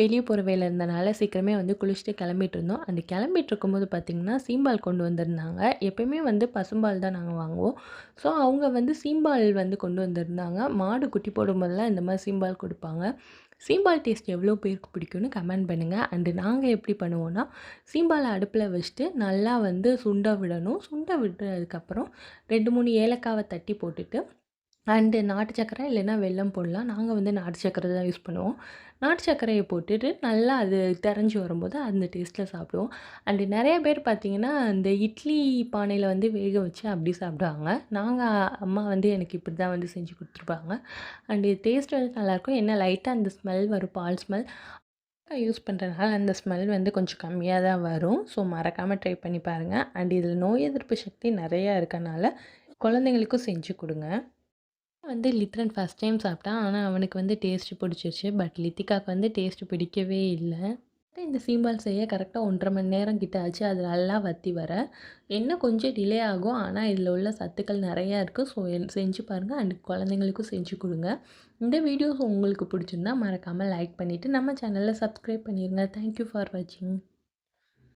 வெளியே போகிற வேலை இருந்தனால சீக்கிரமே வந்து குளிச்சுட்டு கிளம்பிட்டு இருந்தோம். அந்த கிளம்பிட்டு இருக்கும்போது பார்த்திங்கன்னா சீம்பால் கொண்டு வந்திருந்தாங்க. எப்பயுமே வந்து பசும்பால் தான் நாங்கள் வாங்குவோம். ஸோ அவங்க வந்து சீம்பால் வந்து கொண்டு வந்திருந்தாங்க. மாடு குட்டி போடும்போதெல்லாம் இந்த மாதிரி சீம்பால் கொடுப்பாங்க. சீம்பால் டேஸ்ட் எவ்வளோ பேருக்கு பிடிக்கும்னு கமெண்ட் பண்ணுங்கள் அண்டு நாங்கள் எப்படி பண்ணுவோன்னா சீம்பாலை அடுப்பில் வச்சுட்டு நல்லா வந்து சுண்ட விடணும். சுண்ட விட்டதுக்கப்புறம் ரெண்டு மூணு ஏலக்காவை தட்டி போட்டுட்டு அண்டு நாட்டு சக்கரை இல்லைன்னா வெல்லம் போடலாம். நாங்கள் வந்து நாட்டு சக்கரை தான் யூஸ் பண்ணுவோம். நாட்டு சக்கரையை போட்டுட்டு நல்லா அது திரஞ்சி வரும்போது அந்த டேஸ்ட்டில் சாப்பிடுவோம். அண்டு நிறைய பேர் பார்த்திங்கன்னா இந்த இட்லி பானையில் வந்து வேக வச்சு அப்படி சாப்பிடுவாங்க. நாங்கள் அம்மா வந்து எனக்கு இப்படி தான் வந்து செஞ்சு கொடுத்துருப்பாங்க. அண்டு டேஸ்ட் வந்து நல்லாயிருக்கும் என்ன லைட்டாக அந்த ஸ்மெல் வரும். பால் ஸ்மெல் யூஸ் பண்ணுறதுனால அந்த ஸ்மெல் வந்து கொஞ்சம் கம்மியாக தான் வரும். ஸோ மறக்காமல் ட்ரை பண்ணி பாருங்கள் அண்ட் இதில் நோய் எதிர்ப்பு சக்தி நிறையா இருக்கனால குழந்தைங்களுக்கும் செஞ்சு கொடுங்க. வந்து லித்ரன் ஃபஸ்ட் டைம் சாப்பிட்டான். ஆனால் அவனுக்கு வந்து டேஸ்ட்டு பிடிச்சிருச்சு. பட் லித்திகாவுக்கு வந்து டேஸ்ட்டு பிடிக்கவே இல்லை. இந்த சீம்பால் செய்ய கரெக்டாக ஒன்றரை மணி நேரம் கிட்ட ஆச்சு. அது நல்லா வற்றி வர. என்ன கொஞ்சம் டிலே ஆகும். ஆனால் இதில் உள்ள சத்துக்கள் நிறையா இருக்குது ஸோ செஞ்சு பாருங்கள் அண்ட் குழந்தைங்களுக்கும் செஞ்சு கொடுங்க. இந்த வீடியோஸ் உங்களுக்கு பிடிச்சிருந்தா மறக்காமல் லைக் பண்ணிவிட்டு நம்ம சேனலில் சப்ஸ்கிரைப் பண்ணிடுங்க தேங்க்யூ ஃபார் வாட்சிங்